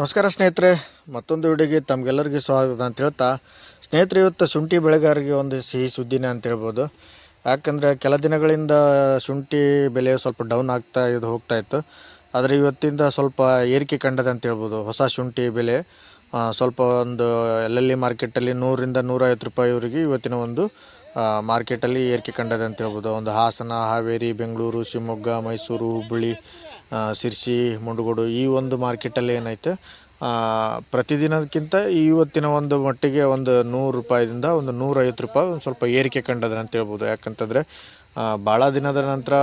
ನಮಸ್ಕಾರ ಸ್ನೇಹಿತರೆ, ಮತ್ತೊಂದು ವಿಡಿಯೋಗೆ ತಮಗೆಲ್ಲರಿಗೂ ಸ್ವಾಗತ ಅಂತ ಹೇಳ್ತಾ, ಸ್ನೇಹಿತರೆ, ಇವತ್ತು ಶುಂಠಿ ಬೆಳೆಗಾರರಿಗೆ ಒಂದು ಸಿಹಿ ಸುದ್ದಿನೇ ಅಂತ ಹೇಳ್ಬೋದು. ಯಾಕಂದರೆ ಕೆಲ ದಿನಗಳಿಂದ ಶುಂಠಿ ಬೆಲೆ ಸ್ವಲ್ಪ ಡೌನ್ ಆಗ್ತಾ ಇದು ಹೋಗ್ತಾ ಇತ್ತು. ಆದರೆ ಇವತ್ತಿಂದ ಸ್ವಲ್ಪ ಏರಿಕೆ ಕಂಡದೆ ಅಂತ ಹೇಳ್ಬೋದು. ಹೊಸ ಶುಂಠಿ ಬೆಲೆ ಸ್ವಲ್ಪ ಒಂದು ಎಲ್ಲೆಲ್ಲಿ ಮಾರ್ಕೆಟಲ್ಲಿ ನೂರಿಂದ ನೂರೈವತ್ತು ರೂಪಾಯಿವರೆಗೆ ಇವತ್ತಿನ ಒಂದು ಮಾರ್ಕೆಟಲ್ಲಿ ಏರಿಕೆ ಕಂಡದೆ ಅಂತ ಹೇಳ್ಬೋದು. ಒಂದು ಹಾಸನ, ಹಾವೇರಿ, ಬೆಂಗಳೂರು, ಶಿವಮೊಗ್ಗ, ಮೈಸೂರು, ಹುಬ್ಬಳ್ಳಿ ಆ, ಸಿರ್ಸಿ ಮುಂಡಗೋಡು ಈ ಒಂದು ಮಾರ್ಕೆಟಲ್ಲಿ ಏನೈತೆ ಪ್ರತಿದಿನಕ್ಕಿಂತ ಇವತ್ತಿನ ಒಂದು ಮಟ್ಟಿಗೆ ಒಂದು ನೂರು ರೂಪಾಯಿದಿಂದ ಒಂದು ನೂರೈವತ್ತು ರೂಪಾಯಿ ಒಂದು ಸ್ವಲ್ಪ ಏರಿಕೆ ಕಂಡದ ಅಂತ ಹೇಳ್ಬೋದು. ಯಾಕಂತಂದರೆ ಭಾಳ ದಿನದ ನಂತರ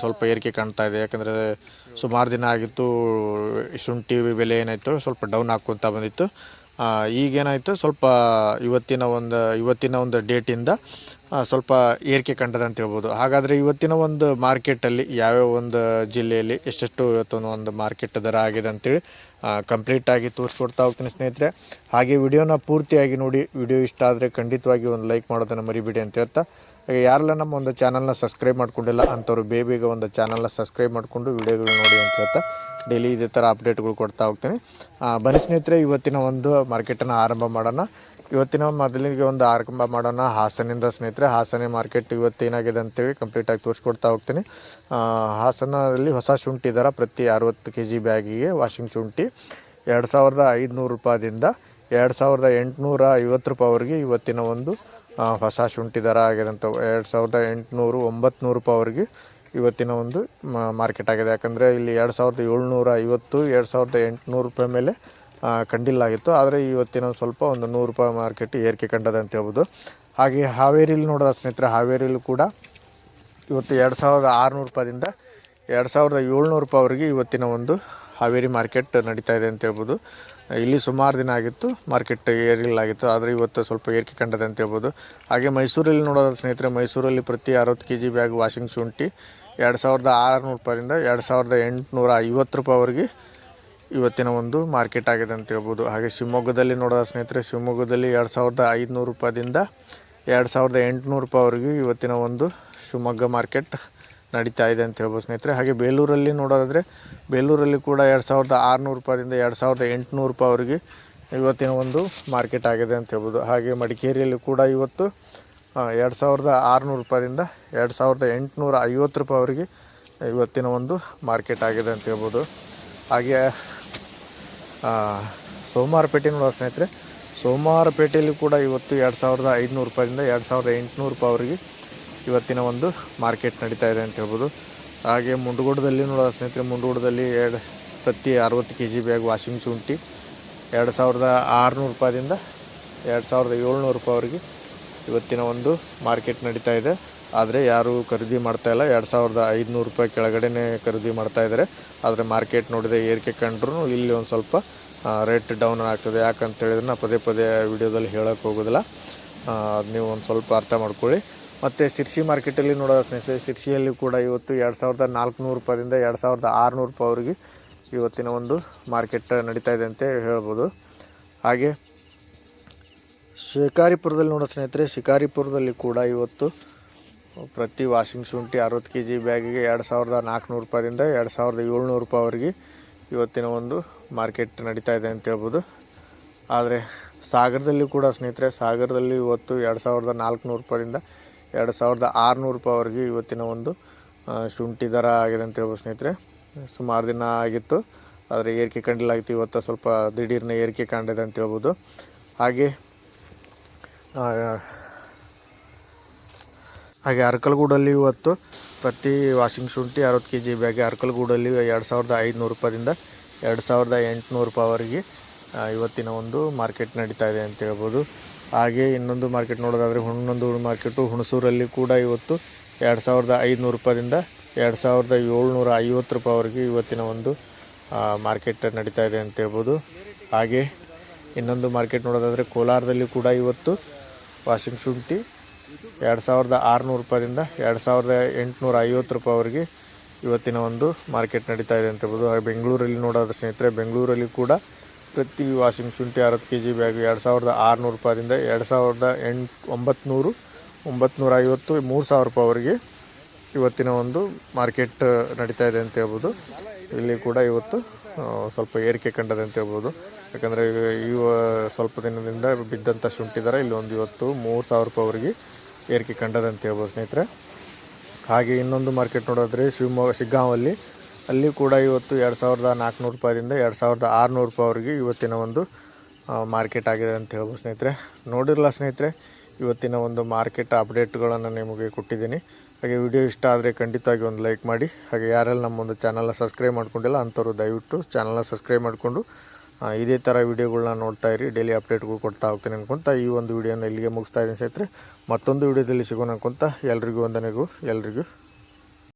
ಸ್ವಲ್ಪ ಏರಿಕೆ ಕಾಣ್ತಾ ಇದೆ. ಯಾಕಂದರೆ ಸುಮಾರು ದಿನ ಆಗಿತ್ತು ಶುಂಠಿ ಬೆಲೆ ಏನಾಯಿತು ಸ್ವಲ್ಪ ಡೌನ್ ಹಾಕ್ಕೊತ ಬಂದಿತ್ತು. ಈಗೇನಾಯಿತು? ಸ್ವಲ್ಪ ಇವತ್ತಿನ ಒಂದು ಇವತ್ತಿನ ಒಂದು ಡೇಟಿಂದ ಸ್ವಲ್ಪ ಏರಿಕೆ ಕಂಡದೆ ಅಂತ ಹೇಳ್ಬೋದು. ಹಾಗಾದರೆ ಇವತ್ತಿನ ಒಂದು ಮಾರ್ಕೆಟಲ್ಲಿ ಯಾವ್ಯಾವ ಒಂದು ಜಿಲ್ಲೆಯಲ್ಲಿ ಎಷ್ಟೆಷ್ಟು ಇವತ್ತೊಂದು ಒಂದು ಮಾರ್ಕೆಟ್ ದರ ಆಗಿದೆ ಅಂತೇಳಿ ಕಂಪ್ಲೀಟಾಗಿ ತೋರಿಸ್ಕೊಡ್ತಾ ಹೋಗ್ತೀನಿ ಸ್ನೇಹಿತರೆ. ಹಾಗೆ ವಿಡಿಯೋನ ಪೂರ್ತಿಯಾಗಿ ನೋಡಿ, ವಿಡಿಯೋ ಇಷ್ಟ ಆದರೆ ಖಂಡಿತವಾಗಿ ಒಂದು ಲೈಕ್ ಮಾಡೋದನ್ನು ಮರಿಬೇಡಿ ಅಂತ ಹೇಳ್ತಾ. ಹಾಗೆ ಯಾರೆಲ್ಲ ನಮ್ಮ ಒಂದು ಚಾನಲ್ನ ಸಬ್ಸ್ಕ್ರೈಬ್ ಮಾಡ್ಕೊಂಡಿಲ್ಲ ಅಂಥವ್ರು ಬೇಗ ಒಂದು ಚಾನಲ್ನ ಸಬ್ಸ್ಕ್ರೈಬ್ ಮಾಡಿಕೊಂಡು ವಿಡಿಯೋಗಳು ನೋಡಿ ಅಂತ ಹೇಳ್ತಾ. ಡೈಲಿ ಇದೇ ಥರ ಅಪ್ಡೇಟ್ಗಳು ಕೊಡ್ತಾ ಹೋಗ್ತೀನಿ. ಬನ್ನಿ ಸ್ನೇಹಿತರೆ, ಇವತ್ತಿನ ಒಂದು ಮಾರ್ಕೆಟನ್ನು ಆರಂಭ ಮಾಡೋಣ. ಇವತ್ತಿನ ಮೊದಲಿಗೆ ಒಂದು ಆರಂಭ ಮಾಡೋಣ ಹಾಸನಿಂದ ಸ್ನೇಹಿತರೆ. ಹಾಸನ ಮಾರ್ಕೆಟ್ ಇವತ್ತು ಏನಾಗಿದೆ ಅಂತೇಳಿ ಕಂಪ್ಲೀಟಾಗಿ ತೋರಿಸ್ಕೊಡ್ತಾ ಹೋಗ್ತೀನಿ. ಹಾಸನದಲ್ಲಿ ಹೊಸ ಶುಂಠಿ ದರ ಪ್ರತಿ ಅರವತ್ತು ಕೆ ಜಿ ಬ್ಯಾಗಿಗೆ ವಾಷಿಂಗ್ ಶುಂಠಿ ಎರಡು ಸಾವಿರದ ಐದುನೂರು ರೂಪಾಯಿಂದ ಎರಡು ಸಾವಿರದ ಎಂಟುನೂರ ಐವತ್ತು ರೂಪಾಯಿವರೆಗೆ ಇವತ್ತಿನ ಒಂದು ಹೊಸ ಶುಂಠಿ ದರ ಆಗಿರೋಂಥವು ಎರಡು ಸಾವಿರದ ಎಂಟುನೂರು ಒಂಬತ್ತು ನೂರು ರೂಪಾಯಿವರೆಗೆ ಇವತ್ತಿನ ಒಂದು ಮಾರ್ಕೆಟ್ ಆಗಿದೆ. ಯಾಕಂದರೆ ಇಲ್ಲಿ ಎರಡು ಸಾವಿರದ ಏಳ್ನೂರ ಐವತ್ತು, ಎರಡು ಸಾವಿರದ ಎಂಟುನೂರು ರೂಪಾಯಿ ಮೇಲೆ ಕಂಡಿಲ್ಲಾಗಿತ್ತು ಆದರೆ ಇವತ್ತಿನ ಸ್ವಲ್ಪ ಒಂದು ನೂರು ರೂಪಾಯಿ ಮಾರ್ಕೆಟ್ ಏರಿಕೆ ಕಂಡದೆ ಅಂತ ಹೇಳ್ಬೋದು. ಹಾಗೆ ಹಾವೇರಿಲಿ ನೋಡೋದ ಸ್ನೇಹಿತರೆ, ಹಾವೇರಿಲಿ ಕೂಡ ಇವತ್ತು ಎರಡು ಸಾವಿರದ ಆರುನೂರು ರೂಪಾಯಿಂದ ಎರಡು ಸಾವಿರದ ಏಳ್ನೂರು ರೂಪಾಯಿವರೆಗೆ ಇವತ್ತಿನ ಒಂದು ಹಾವೇರಿ ಮಾರ್ಕೆಟ್ ನಡೀತಾ ಇದೆ ಅಂತ ಹೇಳ್ಬೋದು. ಇಲ್ಲಿ ಸುಮಾರು ದಿನ ಆಗಿತ್ತು, ಮಾರ್ಕೆಟ್ ಏರಿಲಾಗಿತ್ತು ಆದರೆ ಇವತ್ತು ಸ್ವಲ್ಪ ಏರಿಕೆ ಕಂಡದೆ ಅಂತ ಹೇಳ್ಬೋದು. ಹಾಗೆ ಮೈಸೂರಲ್ಲಿ ನೋಡೋದ ಸ್ನೇಹಿತರೆ, ಮೈಸೂರಲ್ಲಿ ಪ್ರತಿ ಅರವತ್ತು ಕೆ ಜಿ ಬ್ಯಾಗ್ ವಾಷಿಂಗ್ ಶುಂಠಿ ಎರಡು ಸಾವಿರದ ಆರುನೂರು ರೂಪಾಯಿಂದ ಎರಡು ಸಾವಿರದ ಎಂಟುನೂರ ಐವತ್ತು ರೂಪಾಯಿವರೆಗೆ ಇವತ್ತಿನ ಒಂದು ಮಾರ್ಕೆಟ್ ಆಗಿದೆ ಅಂತ ಹೇಳ್ಬೋದು. ಹಾಗೆ ಶಿವಮೊಗ್ಗದಲ್ಲಿ ನೋಡೋದ ಸ್ನೇಹಿತರೆ, ಶಿವಮೊಗ್ಗದಲ್ಲಿ ಎರಡು ಸಾವಿರದ ಐದುನೂರು ರೂಪಾಯಿಂದ ಎರಡು ಸಾವಿರದ ಎಂಟುನೂರು ರೂಪಾಯಿವರೆಗೂ ಇವತ್ತಿನ ಒಂದು ಶಿವಮೊಗ್ಗ ಮಾರ್ಕೆಟ್ ನಡೀತಾ ಇದೆ ಅಂತ ಹೇಳ್ಬೋದು ಸ್ನೇಹಿತರೆ. ಹಾಗೆ ಬೇಲೂರಲ್ಲಿ ನೋಡೋದಾದರೆ, ಬೇಲೂರಲ್ಲಿ ಕೂಡ ಎರಡು ಸಾವಿರದ ಆರುನೂರು ರೂಪಾಯಿಂದ ಎರಡು ಸಾವಿರದ ಎಂಟುನೂರು ರೂಪಾಯಿವರೆಗೆ ಇವತ್ತಿನ ಒಂದು ಮಾರ್ಕೆಟ್ ಆಗಿದೆ ಅಂತ ಹೇಳ್ಬೋದು. ಹಾಗೆ ಮಡಿಕೇರಿಯಲ್ಲಿ ಕೂಡ ಇವತ್ತು ಎರಡು ಸಾವಿರದ ಆರುನೂರು ರೂಪಾಯಿಂದ ಎರಡು ಸಾವಿರದ ಎಂಟುನೂರ ಐವತ್ತು ರೂಪಾಯಿವರೆಗೆ ಇವತ್ತಿನ ಒಂದು ಮಾರ್ಕೆಟ್ ಆಗಿದೆ ಅಂತ ಹೇಳ್ಬೋದು. ಹಾಗೆ ಸೋಮವಾರಪೇಟೆ ನೋಡೋ ಸ್ನೇಹಿತರೆ ಸೋಮವಾರಪೇಟೆಯಲ್ಲಿ ಕೂಡ ಇವತ್ತು ಎರಡು ಸಾವಿರದ ಐದುನೂರು ರೂಪಾಯಿಂದ ಎರಡು ಸಾವಿರದ ಎಂಟುನೂರು ರೂಪಾಯಿವರೆಗೆ ಇವತ್ತಿನ ಒಂದು ಮಾರ್ಕೆಟ್ ನಡೀತಾ ಇದೆ ಅಂತ ಹೇಳ್ಬೋದು. ಹಾಗೆ, ಮುಂಡಗೋಡದಲ್ಲಿ ನೋಡೋ ಸ್ನೇಹಿತರೆ, ಮುಂಡಗೋಡದಲ್ಲಿ ಎರಡು, ಪ್ರತಿ ಅರವತ್ತು ಕೆ ಜಿ ಬ್ಯಾಗ್ ವಾಷಿಂಗ್ ಶುಂಠಿ ಎರಡು ಸಾವಿರದ ಆರುನೂರು ರೂಪಾಯಿಂದ ಎರಡು ಸಾವಿರದ ಏಳ್ನೂರು ರೂಪಾಯಿವರೆಗೆ ಇವತ್ತಿನ ಒಂದು ಮಾರ್ಕೆಟ್ ನಡೀತಾ ಇದೆ. ಆದರೆ ಯಾರು ಖರೀದಿ ಮಾಡ್ತಾ ಇಲ್ಲ. ಎರಡು ಸಾವಿರದ ಐದುನೂರು ರೂಪಾಯಿ ಕೆಳಗಡೆನೇ ಖರೀದಿ ಮಾಡ್ತಾ ಇದ್ದಾರೆ ಆದರೆ ಮಾರ್ಕೆಟ್ ನೋಡಿದೆ ಏರಿಕೆ ಕಂಡ್ರೂ ಇಲ್ಲಿ ಒಂದು ಸ್ವಲ್ಪ ರೇಟ್ ಡೌನ್ ಆಗ್ತದೆ. ಯಾಕಂತ ಹೇಳಿದ್ರೆ ನಾನು ಪದೇ ಪದೇ ವಿಡಿಯೋದಲ್ಲಿ ಹೇಳೋಕ್ಕೆ ಹೋಗೋದಿಲ್ಲ. ಅದು ನೀವು ಒಂದು ಸ್ವಲ್ಪ ಅರ್ಥ ಮಾಡ್ಕೊಳ್ಳಿ. ಮತ್ತು ಸಿರ್ಸಿ ಮಾರ್ಕೆಟಲ್ಲಿ ನೋಡೋ ಸ್ನೇಹಿತರೆ? ಸಿರ್ಸಿಯಲ್ಲಿ ಕೂಡ ಇವತ್ತು ಎರಡು ಸಾವಿರದ ನಾಲ್ಕುನೂರು ರೂಪಾಯಿಂದ ಎರಡು ಸಾವಿರದ ಆರುನೂರು ರೂಪಾಯಿವರೆಗೆ ಇವತ್ತಿನ ಒಂದು ಮಾರ್ಕೆಟ್ ನಡೀತಾ ಇದೆ ಅಂತ ಹೇಳ್ಬೋದು. ಹಾಗೆ ಶಿಕಾರಿಪುರದಲ್ಲಿ ನೋಡೋ ಸ್ನೇಹಿತರೆ, ಶಿಕಾರಿಪುರದಲ್ಲಿ ಕೂಡ ಇವತ್ತು ಪ್ರತಿ ವಾಷಿಂಗ್ ಶುಂಠಿ ಅರವತ್ತು ಕೆ ಜಿ ಬ್ಯಾಗಿಗೆ ಎರಡು ಸಾವಿರದ ನಾಲ್ಕುನೂರು ರೂಪಾಯಿಂದ ಎರಡು ಸಾವಿರದ ಏಳ್ನೂರು ರೂಪಾಯಿವರೆಗೆ ಇವತ್ತಿನ ಒಂದು ಮಾರ್ಕೆಟ್ ನಡೀತಾ ಇದೆ ಅಂತ ಹೇಳ್ಬೋದು. ಆದರೆ ಸಾಗರದಲ್ಲಿ ಕೂಡ ಸ್ನೇಹಿತರೆ, ಸಾಗರದಲ್ಲಿ ಇವತ್ತು ಎರಡು ಸಾವಿರದ ನಾಲ್ಕುನೂರು ರೂಪಾಯಿಂದ ಎರಡು ಸಾವಿರದ ಆರುನೂರು ರೂಪಾಯಿವರೆಗೆ ಇವತ್ತಿನ ಒಂದು ಶುಂಠಿ ದರ ಆಗಿದೆ ಅಂತ ಹೇಳ್ಬೋದು ಸ್ನೇಹಿತರೆ. ಸುಮಾರು ದಿನ ಆಗಿತ್ತು, ಆದರೆ ಏರಿಕೆ ಕಂಡಿಲ್ಲಾಗಿತ್ತು ಇವತ್ತು ಸ್ವಲ್ಪ ದಿಢೀರ್ನ ಏರಿಕೆ ಕಂಡಿದೆ ಅಂತ ಹೇಳ್ಬೋದು. ಹಾಗೆ ಹಾಗೆ ಅರ್ಕಲ್ಗೂಡಲ್ಲಿ ಇವತ್ತು ಪ್ರತಿ ವಾಷಿಂಗ್ ಶುಂಠಿ ಅರವತ್ತು ಕೆ ಜಿ ಬ್ಯಾಗೆ ಅರ್ಕಲ್ಗೂಡಲ್ಲಿ ಎರಡು ಸಾವಿರದ ಐದುನೂರು ರೂಪಾಯಿಂದ ಎರಡು ಸಾವಿರದ ಎಂಟುನೂರು ರೂಪಾಯಿವರೆಗೆ ಇವತ್ತಿನ ಒಂದು ಮಾರ್ಕೆಟ್ ನಡೀತಾ ಇದೆ ಅಂತ ಹೇಳ್ಬೋದು. ಹಾಗೆ ಇನ್ನೊಂದು ಮಾರ್ಕೆಟ್ ನೋಡೋದಾದರೆ ಹುಣ್ಣೊಂದು ಮಾರ್ಕೆಟು ಹುಣಸೂರಲ್ಲಿ ಕೂಡ ಇವತ್ತು ಎರಡು ಸಾವಿರದ ಐದುನೂರು ರೂಪಾಯಿಂದ ಎರಡು ಸಾವಿರದ ಏಳ್ನೂರ ಐವತ್ತು ರೂಪಾಯಿವರೆಗೆ ಇವತ್ತಿನ ಒಂದು ಮಾರ್ಕೆಟ್ ನಡೀತಾ ಇದೆ ಅಂತ ಹೇಳ್ಬೋದು. ಹಾಗೆ ಇನ್ನೊಂದು ಮಾರ್ಕೆಟ್ ನೋಡೋದಾದರೆ ಕೋಲಾರದಲ್ಲಿ ಕೂಡ ಇವತ್ತು ವಾಷಿಂಗ್ ಶುಂಠಿ ಎರಡು ಸಾವಿರದ ಆರುನೂರು ರೂಪಾಯಿಂದ ಎರಡು ಸಾವಿರದ ಎಂಟುನೂರ ಐವತ್ತು ರೂಪಾಯಿವರೆಗೆ ಇವತ್ತಿನ ಒಂದು ಮಾರ್ಕೆಟ್ ನಡೀತಾ ಇದೆ ಅಂತ ಹೇಳ್ಬೋದು. ಹಾಗೆ ಬೆಂಗಳೂರಲ್ಲಿ ನೋಡೋದ್ರ ಸ್ನೇಹಿತರೆ, ಬೆಂಗಳೂರಲ್ಲಿ ಕೂಡ ಪ್ರತಿ ವಾಷಿಂಗ್ ಶುಂಠಿ ಅರವತ್ತು ಕೆ ಜಿ ಬ್ಯಾಗ್ ಎರಡು ಸಾವಿರದ ಆರುನೂರು ರೂಪಾಯಿಂದ ಎರಡು ಸಾವಿರದ ಎಂಟು, ಒಂಬತ್ನೂರು, ಒಂಬತ್ನೂರ ಐವತ್ತು, ಮೂರು ಸಾವಿರ ರೂಪಾಯಿವರೆಗೆ ಇವತ್ತಿನ ಒಂದು ಮಾರ್ಕೆಟ್ ನಡೀತಾ ಇದೆ ಅಂತ ಹೇಳ್ಬೋದು. ಇಲ್ಲಿ ಕೂಡ ಇವತ್ತು ಸ್ವಲ್ಪ ಏರಿಕೆ ಕಂಡದೆ ಅಂತ ಹೇಳ್ಬೋದು. ಯಾಕಂದರೆ ಇವ ಸ್ವಲ್ಪ ದಿನದಿಂದ ಬಿದ್ದಂಥ ಇಲ್ಲಿ ಒಂದು ಇವತ್ತು ಮೂರು ಸಾವಿರ ರೂಪಾಯಿವರೆಗೆ ಏರಿಕೆ ಕಂಡದೆ ಅಂತ ಹೇಳ್ಬೋದು ಸ್ನೇಹಿತರೆ. ಹಾಗೆ ಇನ್ನೊಂದು ಮಾರ್ಕೆಟ್ ನೋಡೋದ್ರೆ ಶಿವಮೊಗ್ಗ, ಶಿಗ್ಗಾಂವಲ್ಲಿ. ಅಲ್ಲಿ ಕೂಡ ಇವತ್ತು ಎರಡು ಸಾವಿರದ ನಾಲ್ಕುನೂರು ರೂಪಾಯಿಂದ ಎರಡು ಸಾವಿರದ ಆರುನೂರು ರೂಪಾಯಿವರೆಗೆ ಇವತ್ತಿನ ಒಂದು ಮಾರ್ಕೆಟ್ ಆಗಿದೆ ಅಂತ ಹೇಳ್ಬೋದು ಸ್ನೇಹಿತರೆ. ನೋಡಿರಲ್ಲ ಸ್ನೇಹಿತರೆ, ಇವತ್ತಿನ ಒಂದು ಮಾರ್ಕೆಟ್ ಅಪ್ಡೇಟ್ಗಳನ್ನು ನಿಮಗೆ ಕೊಟ್ಟಿದ್ದೀನಿ. ಹಾಗೆ ವಿಡಿಯೋ ಇಷ್ಟ ಆದರೆ ಖಂಡಿತವಾಗಿ ಒಂದು ಲೈಕ್ ಮಾಡಿ. ಹಾಗೆ ಯಾರೆಲ್ಲ ನಮ್ಮ ಒಂದು ಚಾನಲ್ನ ಸಬ್ಸ್ಕ್ರೈಬ್ ಮಾಡ್ಕೊಂಡಿಲ್ಲ, ಅಂಥವ್ರು ದಯವಿಟ್ಟು ಚಾನಲ್ನ ಸಬ್ಸ್ಕ್ರೈಬ್ ಮಾಡಿಕೊಂಡು ಇದೇ ಥರ ವಿಡಿಯೋಗಳನ್ನ ನೋಡ್ತಾ ಇರಿ. ಡೈಲಿ ಅಪ್ಡೇಟ್ಗಳು ಕೊಡ್ತಾ ಹೋಗ್ತೀನಿ ಅನ್ಕೊಂತ ಈ ಒಂದು ವಿಡಿಯೋನ ಇಲ್ಲಿಗೆ ಮುಗಿಸ್ತಾ ಇದ್ದೀನಿ ಸ್ನೇಹಿತರೆ. ಮತ್ತೊಂದು ವಿಡಿಯೋದಲ್ಲಿ ಸಿಗೋಣ ಅನ್ಕೊಂತ ಎಲ್ರಿಗೂ ಒಂದನೆಗೂ ಎಲ್ರಿಗೂ